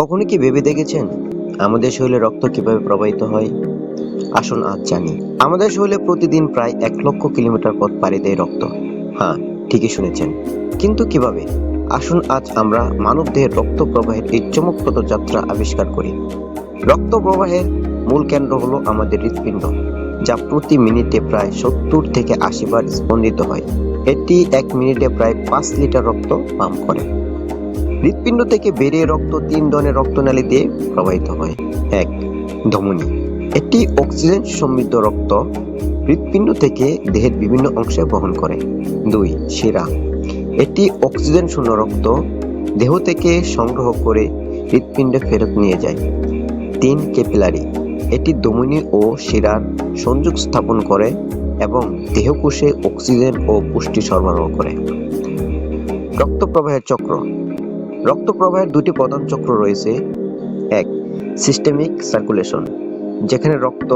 কখনো কি ভেবে দেখেছেন? আমাদের শরীরে রক্ত কীভাবে প্রবাহিত হয়? আসুন আজ জানি। আমাদের শরীরে প্রতিদিন প্রায় এক লক্ষ কিলোমিটার পথ পাড়ি দেয় রক্ত। হ্যাঁ ঠিকই শুনেছেন। কিন্তু কীভাবে? আসুন আজ আমরা মানব দেহের রক্ত প্রবাহের এই চমকপ্রদ যাত্রা আবিষ্কার করি। রক্ত প্রবাহের মূল কেন্দ্র হলো আমাদের হৃৎপিণ্ড, যা প্রতি মিনিটে প্রায় সত্তর থেকে আশি বার স্পন্দিত হয়। এটি এক মিনিটে প্রায় পাঁচ লিটার রক্ত পাম্প করে। হৃৎপিণ্ড থেকে বেরিয়ে রক্ত তিন ধরনের রক্তনালী দিয়ে প্রবাহিত হয়। এক, ধমনী। এটি অক্সিজেন সমৃদ্ধ রক্ত হৃৎপিণ্ড থেকে দেহের বিভিন্ন অংশে বহন করে। দুই, শিরা। এটি অক্সিজেন শূন্য রক্ত দেহ থেকে সংগ্রহ করে হৃৎপিণ্ডে ফেরত নিয়ে যায়। তিন, ক্যাপিলারি। এটি ধমনী ও শিরার সংযোগ স্থাপন করে এবং দেহকোষে অক্সিজেন ও পুষ্টি সরবরাহ করে। রক্ত প্রবাহের চক্র। রক্ত প্রবাহের দুটি প্রধান চক্র রয়েছে। এক সিস্টেমিক সার্কুলেশন যেখানে রক্ত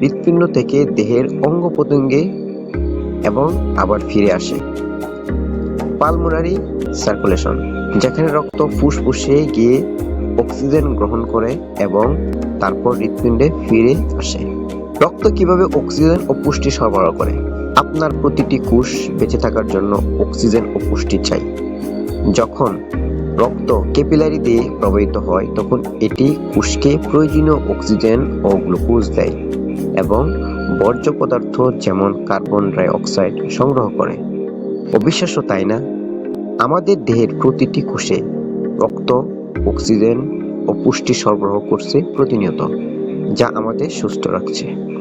হৃৎপিণ্ড থেকে দেহের অঙ্গ প্রত্যঙ্গে এবং আবার ফিরে আসে। পালমোনারি সার্কুলেশন যেখানে রক্ত ফুসফুসে গিয়ে অক্সিজেন গ্রহণ করে এবং তারপর হৃৎপিণ্ডে ফিরে আসে। রক্ত কীভাবে অক্সিজেন ও পুষ্টি সরবরাহ করে? আপনার প্রতিটি কোষ বেঁচে থাকার জন্য অক্সিজেন ও পুষ্টি চাই। যখন রক্ত ক্যাপিলারি দিয়ে প্রবাহিত হয়, তখন এটি কোষকে প্রয়োজনীয় অক্সিজেন ও গ্লুকোজ দেয় এবং বর্জ্য পদার্থ যেমন কার্বন ডাই অক্সাইড সংগ্রহ করে। অবিশ্বাস্য তাই না? আমাদের দেহের প্রতিটি কোষে রক্ত, অক্সিজেন ও পুষ্টি সরবরাহ করছে প্রতিনিয়ত, যা আমাদের সুস্থ রাখছে।